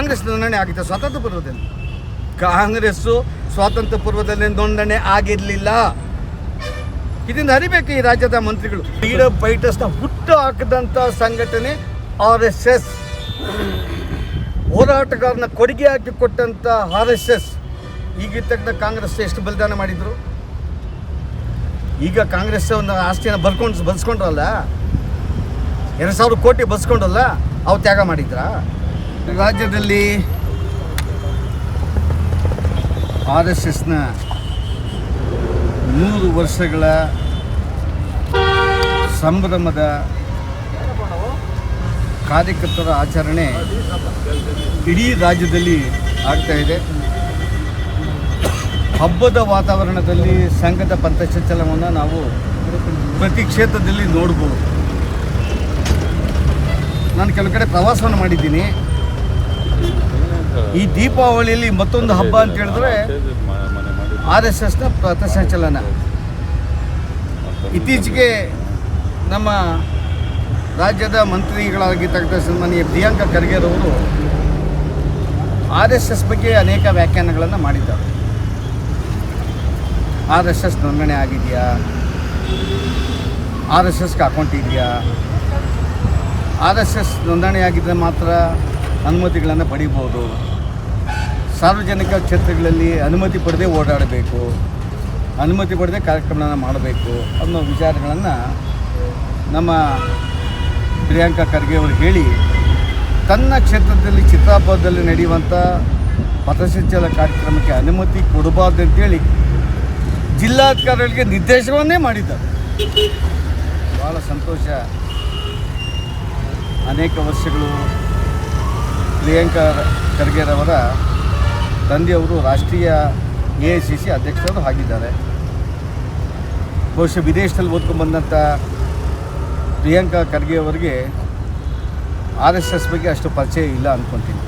ಕಾಂಗ್ರೆಸ್ ನೋಂದಣಿ ಆಗಿದೆ ಸ್ವಾತಂತ್ರ್ಯ ಪೂರ್ವದಲ್ಲಿ. ಕಾಂಗ್ರೆಸ್ಸು ಸ್ವಾತಂತ್ರ್ಯ ಪೂರ್ವದಲ್ಲಿ ನೋಂದಣಿ ಆಗಿರಲಿಲ್ಲ. ಇದನ್ನು ಅರಿಬೇಕು ಈ ರಾಜ್ಯದ ಮಂತ್ರಿಗಳು. ಫ್ರೀಡಮ್ ಫೈಟರ್ಸ್ನ ಹುಟ್ಟು ಹಾಕಿದಂಥ ಸಂಘಟನೆ ಆರ್ ಎಸ್ ಎಸ್ ಹೋರಾಟಗಾರನ ಕೊಡುಗೆ ಹಾಕಿ ಕೊಟ್ಟಂಥ ಆರ್ ಎಸ್ ಎಸ್ ಈಗ ತಕ್ಕ ಕಾಂಗ್ರೆಸ್ ಎಷ್ಟು ಬಲಿದಾನ ಮಾಡಿದ್ರು? ಈಗ ಕಾಂಗ್ರೆಸ್ ಒಂದು ಆಸ್ತಿಯನ್ನು ಬರ್ಕೊಂಡು ಬಸ್ಕೊಂಡ್ರಲ್ಲ ಎರಡು ಸಾವಿರ ಕೋಟಿ ಬಸ್ಕೊಂಡಲ್ಲ ಅವು ತ್ಯಾಗ ಮಾಡಿದ್ರಾ? ರಾಜ್ಯದಲ್ಲಿ ಆರ್ ಎಸ್ ಎಸ್ನ ಮೂರು ವರ್ಷಗಳ ಸಂಭ್ರಮದ ಕಾರ್ಯಕರ್ತರ ಆಚರಣೆ ಇಡೀ ರಾಜ್ಯದಲ್ಲಿ ಆಗ್ತಾ ಇದೆ. ಹಬ್ಬದ ವಾತಾವರಣದಲ್ಲಿ ಸಂಘದ ಪಂಥಸಂಚಲನವನ್ನು ನಾವು ಪ್ರತಿ ಕ್ಷೇತ್ರದಲ್ಲಿ ನೋಡ್ಬೋದು. ನಾನು ಕೆಲವು ಕಡೆ ಪ್ರವಾಸವನ್ನು ಮಾಡಿದ್ದೀನಿ. ಈ ದೀಪಾವಳಿಯಲ್ಲಿ ಮತ್ತೊಂದು ಹಬ್ಬ ಅಂತ ಹೇಳಿದ್ರೆ ಆರ್ ಎಸ್ ಎಸ್ನ ಪಥಸಂಚಲನ ಇತ್ತೀಚೆಗೆ ನಮ್ಮ ರಾಜ್ಯದ ಮಂತ್ರಿಗಳಾಗಿರ್ತಕ್ಕಂಥ ಸನ್ಮಾನ್ಯ ಪ್ರಿಯಾಂಕ ಖರ್ಗೆರವರು ಆರ್ ಎಸ್ ಎಸ್ ಬಗ್ಗೆ ಅನೇಕ ವ್ಯಾಖ್ಯಾನಗಳನ್ನು ಮಾಡಿದ್ದಾರೆ. ಆರ್ ಎಸ್ ಎಸ್ ನೋಂದಣಿ ಆಗಿದೆಯಾ? ಆರ್ ಎಸ್ ಎಸ್ಗೆ ಅಕೌಂಟ್ ಇದೆಯಾ ಆರ್ ಎಸ್ ಎಸ್ ನೋಂದಣಿ ಆಗಿದ್ದರೆ ಮಾತ್ರ ಅನುಮತಿಗಳನ್ನು ಪಡಿಬೋದು. ಸಾರ್ವಜನಿಕ ಕ್ಷೇತ್ರಗಳಲ್ಲಿ ಅನುಮತಿ ಪಡೆದೇ ಓಡಾಡಬೇಕು. ಅನುಮತಿ ಪಡೆದೇ ಕಾರ್ಯಕ್ರಮಗಳನ್ನು ಮಾಡಬೇಕು ಅನ್ನೋ ವಿಚಾರಗಳನ್ನು ನಮ್ಮ ಪ್ರಿಯಾಂಕಾ ಖರ್ಗೆ ಅವರು ಹೇಳಿ, ತನ್ನ ಕ್ಷೇತ್ರದಲ್ಲಿ ಚಿತ್ರಾಪುರದಲ್ಲಿ ನಡೆಯುವಂಥ ಪಥಸಂಚಲ ಕಾರ್ಯಕ್ರಮಕ್ಕೆ ಅನುಮತಿ ಕೊಡಬಾರ್ದು ಅಂತೇಳಿ ಜಿಲ್ಲಾಧಿಕಾರಿಗಳಿಗೆ ನಿರ್ದೇಶನವನ್ನೇ ಮಾಡಿದ್ದಾರೆ. ಭಾಳ ಸಂತೋಷ. ಅನೇಕ ವರ್ಷಗಳು ಪ್ರಿಯಾಂಕಾ ಖರ್ಗೆರವರ ತಂದೆಯವರು ರಾಷ್ಟ್ರೀಯ ಎ ಐ ಸಿ ಸಿ ಅಧ್ಯಕ್ಷರು ಆಗಿದ್ದಾರೆ. ಬಹುಶಃ ವಿದೇಶದಲ್ಲಿ ಓದ್ಕೊಂಡ್ಬಂದಂಥ ಪ್ರಿಯಾಂಕಾ ಖರ್ಗೆ ಅವರಿಗೆ ಆರ್ ಎಸ್ ಎಸ್ ಬಗ್ಗೆ ಅಷ್ಟು ಪರಿಚಯ ಇಲ್ಲ ಅಂದ್ಕೊತೀನಿ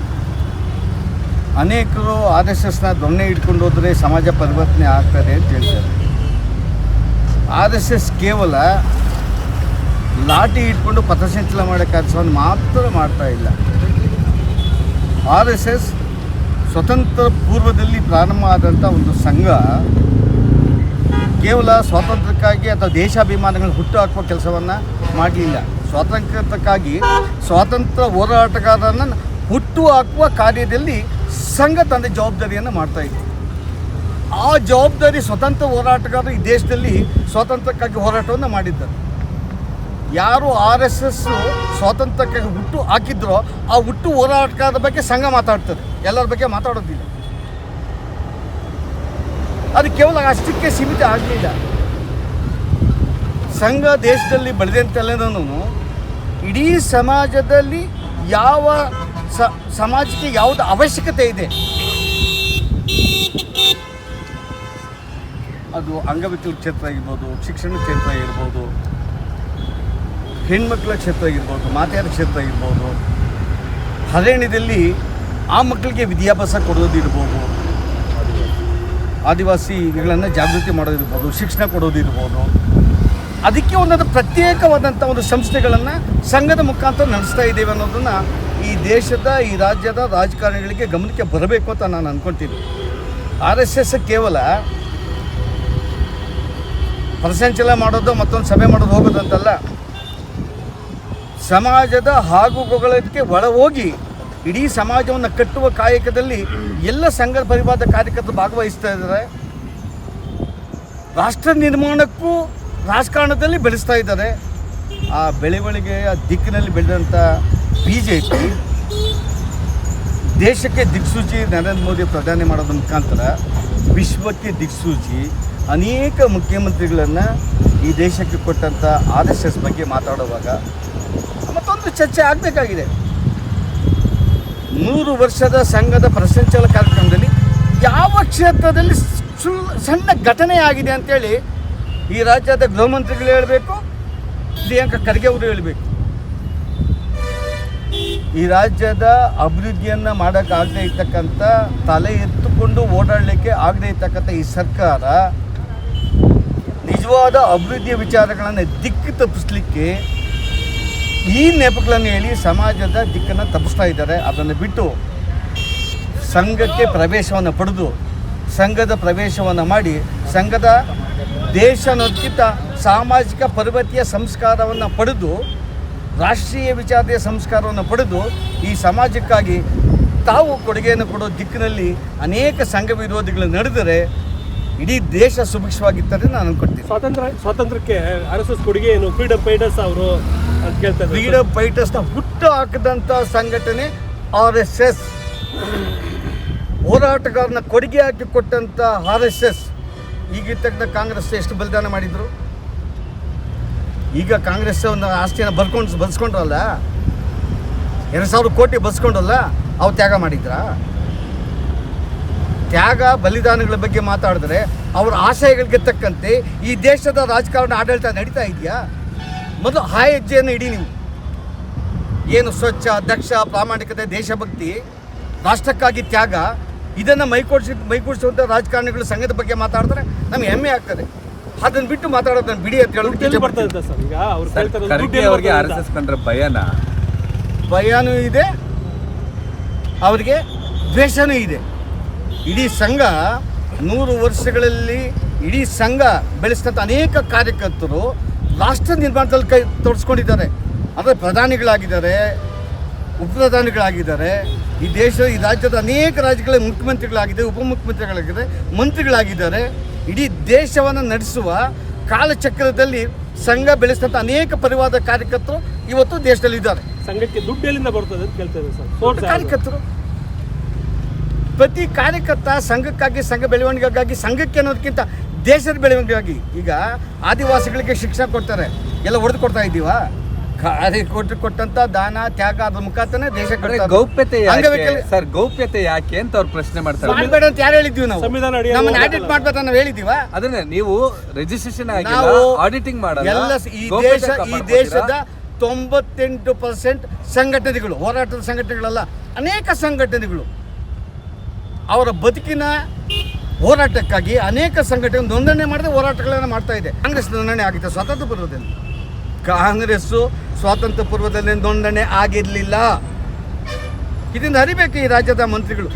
ಅನೇಕರು ಆರ್ ಎಸ್ ಎಸ್ನ ದೊಣ್ಣೆ ಇಟ್ಕೊಂಡು ಹೋದರೆ ಸಮಾಜ ಪರಿವರ್ತನೆ ಆಗ್ತದೆ ಅಂತ ಹೇಳ್ತಾರೆ. ಆರ್ ಎಸ್ ಎಸ್ ಕೇವಲ ಲಾಟಿ ಇಟ್ಕೊಂಡು ಪಥಸಂಚಲನ ಮಾಡೋ ಕೆಲಸವನ್ನು ಮಾತ್ರ ಮಾಡ್ತಾ ಇಲ್ಲ. ಆರ್ ಎಸ್ ಎಸ್ ಸ್ವತಂತ್ರ ಪೂರ್ವದಲ್ಲಿ ಪ್ರಾರಂಭ ಆದಂಥ ಒಂದು ಸಂಘ ಕೇವಲ ಸ್ವಾತಂತ್ರ್ಯಕ್ಕಾಗಿ ಅಥವಾ ದೇಶಾಭಿಮಾನಗಳನ್ನು ಹುಟ್ಟು ಹಾಕುವ ಕೆಲಸವನ್ನು ಮಾಡಲಿಲ್ಲ. ಸ್ವಾತಂತ್ರ್ಯಕ್ಕಾಗಿ ಸ್ವಾತಂತ್ರ್ಯ ಹೋರಾಟಗಾರರನ್ನು ಹುಟ್ಟು ಹಾಕುವ ಕಾರ್ಯದಲ್ಲಿ ಸಂಘ ತನ್ನ ಜವಾಬ್ದಾರಿಯನ್ನು ಮಾಡ್ತಾ ಇತ್ತು ಆ ಜವಾಬ್ದಾರಿ ಸ್ವತಂತ್ರ ಹೋರಾಟಗಾರರು ಈ ದೇಶದಲ್ಲಿ ಸ್ವಾತಂತ್ರ್ಯಕ್ಕಾಗಿ ಹೋರಾಟವನ್ನು ಮಾಡಿದ್ದಾರೆ. ಯಾರು ಆರ್ ಎಸ್ ಎಸ್ ಸ್ವಾತಂತ್ರ್ಯಕ್ಕೆ ಹುಟ್ಟು ಹಾಕಿದ್ರೋ ಆ ಹುಟ್ಟು ಹೋರಾಟಗಾರರ ಬಗ್ಗೆ ಸಂಘ ಮಾತಾಡ್ತದೆ. ಎಲ್ಲರ ಬಗ್ಗೆ ಮಾತಾಡೋದಿಲ್ಲ. ಅದು ಕೇವಲ ಅಷ್ಟಕ್ಕೆ ಸೀಮಿತ ಆಗಲಿಲ್ಲ. ಸಂಘ ದೇಶದಲ್ಲಿ ಬೆಳೆದಂತೆಲ್ಲನೂ ಇಡೀ ಸಮಾಜದಲ್ಲಿ ಯಾವ ಸಮಾಜಕ್ಕೆ ಯಾವುದು ಅವಶ್ಯಕತೆ ಇದೆ. ಅದು ಅಂಗವಿಕಲ ಕ್ಷೇತ್ರ ಆಗಿರ್ಬೋದು, ಶಿಕ್ಷಣ ಕ್ಷೇತ್ರ ಆಗಿರ್ಬೋದು ಹೆಣ್ಮಕ್ಳ ಕ್ಷೇತ್ರ ಆಗಿರ್ಬೋದು, ಮಾತೆಯರ ಕ್ಷೇತ್ರ ಆಗಿರ್ಬೋದು ಹರಿಯಾಣದಲ್ಲಿ ಆ ಮಕ್ಕಳಿಗೆ ವಿದ್ಯಾಭ್ಯಾಸ ಕೊಡೋದಿರ್ಬೋದು ಆದಿವಾಸಿಗಳನ್ನು ಜಾಗೃತಿ ಮಾಡೋದಿರ್ಬೋದು ಶಿಕ್ಷಣ ಕೊಡೋದಿರ್ಬೋದು ಅದಕ್ಕೆ ಒಂದೊಂದು ಪ್ರತ್ಯೇಕವಾದಂಥ ಒಂದು ಸಂಸ್ಥೆಗಳನ್ನು ಸಂಘದ ಮುಖಾಂತರ ನಡೆಸ್ತಾ ಇದ್ದೇವೆ ಅನ್ನೋದನ್ನು ಈ ದೇಶದ, ಈ ರಾಜ್ಯದ ರಾಜಕಾರಣಿಗಳಿಗೆ ಗಮನಕ್ಕೆ ಬರಬೇಕು ಅಂತ ನಾನು ಅಂದ್ಕೊತೀನಿ ಆರ್ ಎಸ್ ಎಸ್ ಕೇವಲ ಪ್ರಸಂಚಲ ಮಾಡೋದು ಮತ್ತೊಂದು ಸಭೆ ಮಾಡೋದು ಹೋಗೋದು ಅಂತಲ್ಲ ಸಮಾಜದ ಹಾಗುಗಳಕ್ಕೆ ಒಳ ಹೋಗಿ ಇಡೀ ಸಮಾಜವನ್ನು ಕಟ್ಟುವ ಕಾಯಕದಲ್ಲಿ ಎಲ್ಲ ಸಂಘ ಪರಿವಾರದ ಕಾರ್ಯಕರ್ತರು ಭಾಗವಹಿಸ್ತಾ ಇದ್ದಾರೆ. ರಾಷ್ಟ್ರ ನಿರ್ಮಾಣಕ್ಕೂ ರಾಜಕಾರಣದಲ್ಲಿ ಬೆಳೆಸ್ತಾ ಇದ್ದಾರೆ. ಆ ಬೆಳವಣಿಗೆಯ ದಿಕ್ಕಿನಲ್ಲಿ ಬೆಳೆದಂಥ ಬಿ ಜೆ ಪಿ ದೇಶಕ್ಕೆ ದಿಕ್ಸೂಚಿ ನರೇಂದ್ರ ಮೋದಿ ಪ್ರಧಾನಿ ಮಾಡೋದ್ರ ಮುಖಾಂತರ ವಿಶ್ವಕ್ಕೆ ದಿಕ್ಸೂಚಿ ಅನೇಕ ಮುಖ್ಯಮಂತ್ರಿಗಳನ್ನು ಈ ದೇಶಕ್ಕೆ ಕೊಟ್ಟಂಥ ಎಸ್ ಬಗ್ಗೆ ಮಾತಾಡುವಾಗ ಮತ್ತೊಂದು ಚರ್ಚೆ ಆಗಬೇಕಾಗಿದೆ. ನೂರು ವರ್ಷದ ಸಂಘದ ಪ್ರಶಂಸಲ ಕಾರ್ಯಕ್ರಮದಲ್ಲಿ ಯಾವ ಕ್ಷೇತ್ರದಲ್ಲಿ ಸಣ್ಣ ಘಟನೆ ಆಗಿದೆ ಅಂತೇಳಿ ಈ ರಾಜ್ಯದ ಗೃಹ ಮಂತ್ರಿಗಳು ಹೇಳಬೇಕು, ಪ್ರಿಯಾಂಕ ಖರ್ಗೆ ಅವರು ಹೇಳಬೇಕು. ಈ ರಾಜ್ಯದ ಅಭಿವೃದ್ಧಿಯನ್ನು ಮಾಡೋಕ್ಕಾಗದೇ ಇರ್ತಕ್ಕಂಥ ತಲೆ ಎತ್ತುಕೊಂಡು ಓಡಾಡಲಿಕ್ಕೆ ಆಗದೇ ಇರ್ತಕ್ಕಂಥ ಈ ಸರ್ಕಾರ ನಿಜವಾದ ಅಭಿವೃದ್ಧಿಯ ವಿಚಾರಗಳನ್ನು ದಿಕ್ಕು ತಪ್ಪಿಸ್ಲಿಕ್ಕೆ ಈ ನೆಪಗಳನ್ನು ಹೇಳಿ ಸಮಾಜದ ದಿಕ್ಕನ್ನು ತಪ್ಪಿಸ್ತಾ ಇದ್ದಾರೆ. ಅದನ್ನು ಬಿಟ್ಟು ಸಂಘಕ್ಕೆ ಪ್ರವೇಶವನ್ನು ಪಡೆದು ಸಂಘದ ಪ್ರವೇಶವನ್ನು ಮಾಡಿ ಸಂಘದ ದೇಶ ಅನ್ನೋದಕ್ಕಿಂತ ಸಾಮಾಜಿಕ ಪರ್ವತಿಯ ಸಂಸ್ಕಾರವನ್ನು ಪಡೆದು ರಾಷ್ಟ್ರೀಯ ವಿಚಾರದ ಸಂಸ್ಕಾರವನ್ನು ಪಡೆದು ಈ ಸಮಾಜಕ್ಕಾಗಿ ತಾವು ಕೊಡುಗೆಯನ್ನು ಕೊಡೋ ದಿಕ್ಕಿನಲ್ಲಿ ಅನೇಕ ಸಂಘ ವಿರೋಧಿಗಳು ನಡೆದರೆ ಇಡೀ ದೇಶ ಸುಭಿಕ್ಷವಾಗಿರ್ತದೆ ನಾನು ಅನ್ಕೊಡ್ತೀನಿ ಸ್ವಾತಂತ್ರ್ಯ ಸ್ವಾತಂತ್ರ್ಯಕ್ಕೆ ಆರ್ ಕೊಡುಗೆ ಏನು ಫ್ರೀಡಮ್ ಫೈಟರ್ಸ್ ಅವರು ಫ್ರೀಡಮ್ ಫೈಟರ್ಸ್ನ ಹುಟ್ಟು ಹಾಕಿದಂಥ ಸಂಘಟನೆ ಆರ್ ಎಸ್ ಎಸ್ ಹೋರಾಟಗಾರನ ಕೊಡುಗೆ ಹಾಕಿ ಕೊಟ್ಟಂಥ ಆರ್ ಎಸ್ ಎಸ್ ಈಗಿರ್ತಕ್ಕಂಥ ಕಾಂಗ್ರೆಸ್ ಎಷ್ಟು ಬಲಿದಾನ ಮಾಡಿದರು? ಈಗ ಕಾಂಗ್ರೆಸ್ ಒಂದು ಆಸ್ತಿಯನ್ನು ಬರ್ಕೊಂಡು ಬಸ್ಕೊಂಡ್ರಲ್ಲ ಎರಡು ಸಾವಿರ ಕೋಟಿ ಬಸ್ಕೊಂಡಲ್ಲ ಅವು ತ್ಯಾಗ ಮಾಡಿದ್ರಾ? ತ್ಯಾಗ, ಬಲಿದಾನಗಳ ಬಗ್ಗೆ ಮಾತಾಡಿದ್ರೆ ಅವರ ಆಶಯಗಳಿಗೆ ತಕ್ಕಂತೆ ಈ ದೇಶದ ರಾಜಕಾರಣ ಆಡಳಿತ ನಡೀತಾ ಇದೆಯಾ? ಮೊದಲು ಆ ಹೆಜ್ಜೆಯನ್ನು ಇಡಿ ನೀವು. ಏನು ಸ್ವಚ್ಛ ದಕ್ಷ ಪ್ರಾಮಾಣಿಕತೆ ದೇಶಭಕ್ತಿ ರಾಷ್ಟ್ರಕ್ಕಾಗಿ ತ್ಯಾಗ ಇದನ್ನು ಮೈಕೂಡಿಸಿ ಮೈಕೂಡಿಸುವಂಥ ರಾಜಕಾರಣಿಗಳು ಸಂಘದ ಬಗ್ಗೆ ಮಾತಾಡಿದ್ರೆ ನಮ್ಗೆ ಹೆಮ್ಮೆ ಆಗ್ತದೆ. ಅದನ್ನು ಬಿಟ್ಟು ಮಾತಾಡೋದನ್ನ ಬಿಡಿ ಅಂತ ಹೇಳಿ ಆರ್ ಎಸ್ ಎಸ್ ಕಂಡ್ರೆ ಭಯನ? ಭಯನೂ ಇದೆ ಅವರಿಗೆ ದ್ವೇಷನೂ ಇದೆ. ಇಡೀ ಸಂಘ ನೂರು ವರ್ಷಗಳಲ್ಲಿ ಇಡೀ ಸಂಘ ಬೆಳೆಸಿದಂಥ ಅನೇಕ ಕಾರ್ಯಕರ್ತರು ರಾಷ್ಟ್ರ ನಿರ್ಮಾಣದಲ್ಲಿ ಕೈ ತೋರಿಸ್ಕೊಂಡಿದ್ದಾರೆ ಅಂದರೆ ಪ್ರಧಾನಿಗಳಾಗಿದ್ದಾರೆ ಉಪಪ್ರಧಾನಿಗಳಾಗಿದ್ದಾರೆ ಈ ದೇಶ ಈ ರಾಜ್ಯದ ಅನೇಕ ರಾಜ್ಯಗಳ ಮುಖ್ಯಮಂತ್ರಿಗಳಾಗಿದೆ ಉಪಮುಖ್ಯಮಂತ್ರಿಗಳಾಗಿದೆ ಮಂತ್ರಿಗಳಾಗಿದ್ದಾರೆ. ಇಡೀ ದೇಶವನ್ನು ನಡೆಸುವ ಕಾಲಚಕ್ರದಲ್ಲಿ ಸಂಘ ಬೆಳೆಸಿದಂಥ ಅನೇಕ ಪರಿವಾದ ಕಾರ್ಯಕರ್ತರು ಇವತ್ತು ದೇಶದಲ್ಲಿದ್ದಾರೆ. ಸಂಘಕ್ಕೆ ದುಡ್ಡು ಎಲ್ಲಿಂದ ಬರ್ತದೆ ಅಂತ ಕೇಳ್ತಾರೆ ಸರ್. ಕಾರ್ಯಕರ್ತರು. ಪ್ರತಿ ಕಾರ್ಯಕರ್ತ ಸಂಘಕ್ಕಾಗಿ ಸಂಘ ಬೆಳವಣಿಗೆಗಾಗಿ ಸಂಘಕ್ಕೆ ಅನ್ನೋದಕ್ಕಿಂತ ದೇಶದ ಬೆಳವಣಿಗೆಗಾಗಿ ಈಗ ಆದಿವಾಸಿಗಳಿಗೆ ಶಿಕ್ಷಣ ಕೊಡ್ತಾರೆ. ಎಲ್ಲ ಹೊಡೆದು ಕೊಡ್ತಾ ಇದ್ದೀವ? ಕಾರ್ಯಕರ್ತರು ಕೊಟ್ಟಂತ ದಾನ ತ್ಯಾಗ ಅದ್ರ ಮುಖಾಂತರ ದೇಶ ಗೌಪ್ಯತೆ ಯಾಕೆ? ಸರ್ ಗೌಪ್ಯತೆ ಯಾಕೆ ಅಂತ ಅವ್ರು ಪ್ರಶ್ನೆ ಮಾಡ್ತಾರೆ. ಅಂತ ಯಾರು ಹೇಳಿದ್ವಿ ನಾವು? ಸಂವಿಧಾನ ನಮ್ಮನ್ನ. ಆಡಿಟ್ ಮಾಡ್ಬೇಕಂತ ನಾವು ಹೇಳಿದೀವ ಅದನ್ನೇ ನೀವು ರಿಜಿಸ್ಟ್ರೇಷನ್ ಆಗಿ ನಾವು ಆಡಿಟಿಂಗ್ ಮಾಡಲ್ಲ ಎಲ್ಲ ಈ ದೇಶ ಈ ದೇಶದ ತೊಂಬತ್ತೆಂಟು ಪರ್ಸೆಂಟ್ ಸಂಘಟನೆಗಳು ಹೋರಾಟದ ಸಂಘಟನೆಗಳಲ್ಲ ಅನೇಕ ಸಂಘಟನೆಗಳು. ಅವರ ಬದುಕಿನ ಹೋರಾಟಕ್ಕಾಗಿ ಅನೇಕ ಸಂಘಟನೆ ನೋಂದಣಿ ಮಾಡದೆ ಹೋರಾಟಗಳನ್ನು ಮಾಡ್ತಾ ಇದೆ. ಕಾಂಗ್ರೆಸ್ ನೋಂದಣಿ ಆಗಿದೆ ಸ್ವಾತಂತ್ರ್ಯ ಪೂರ್ವದಲ್ಲಿ. ಕಾಂಗ್ರೆಸ್ಸು ಸ್ವಾತಂತ್ರ್ಯ ಪೂರ್ವದಲ್ಲಿ ನೋಂದಣಿ ಆಗಿರಲಿಲ್ಲ. ಇದನ್ನು ಅರಿಬೇಕು ಈ ರಾಜ್ಯದ ಮಂತ್ರಿಗಳು.